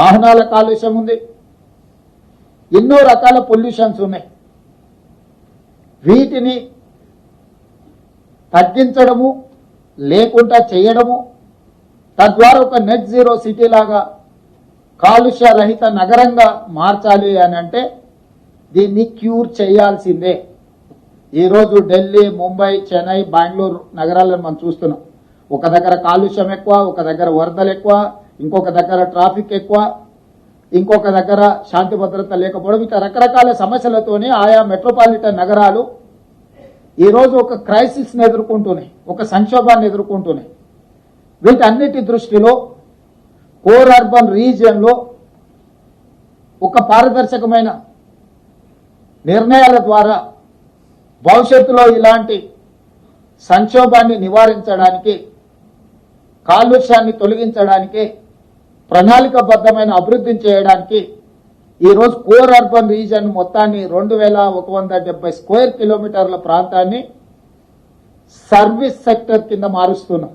వాహనాల కాలుష్యం ఉంది. ఎన్నో రకాల పొల్యూషన్స్ ఉన్నాయి. వీటిని తగ్గించడము లేకుండా చేయడము తద్వారా ఒక నెట్ జీరో సిటీ లాగా కాలుష్య రహిత నగరంగా మార్చాలి అని అంటే దీన్ని క్యూర్ చేయాల్సిందే. ఈరోజు ఢిల్లీ ముంబై చెన్నై బెంగళూరు నగరాలను మనం చూస్తున్నాం. ఒక దగ్గర కాలుష్యం ఎక్కువ ఒక దగ్గర వరదలు ఎక్కువ ఇంకొక దగ్గర ట్రాఫిక్ ఎక్కువ ఇంకొక దగ్గర శాంతి భద్రత లేకపోవడం. ఇట్లా రకరకాల సమస్యలతోనే ఆయా మెట్రోపాలిటన్ నగరాలు ఈరోజు ఒక క్రైసిస్ని ఎదుర్కొంటున్నాయి ఒక సంక్షోభాన్ని ఎదుర్కొంటున్నాయి. వీటన్నిటి దృష్టిలో కోర్ అర్బన్ రీజియన్లో ఒక పారదర్శకమైన నిర్ణయాల ద్వారా భవిష్యత్తులో ఇలాంటి సంక్షోభాన్ని నివారించడానికి కాలుష్యాన్ని తొలగించడానికి ప్రణాళికబద్ధమైన అభివృద్ధిని చేయడానికి ఈరోజు కోర్ అర్బన్ రీజన్ మొత్తాన్ని రెండు వేల ఒక వంద డెబ్బై స్క్వేర్ కిలోమీటర్ల ప్రాంతాన్ని సర్వీస్ సెక్టర్ కింద మారుస్తున్నాం.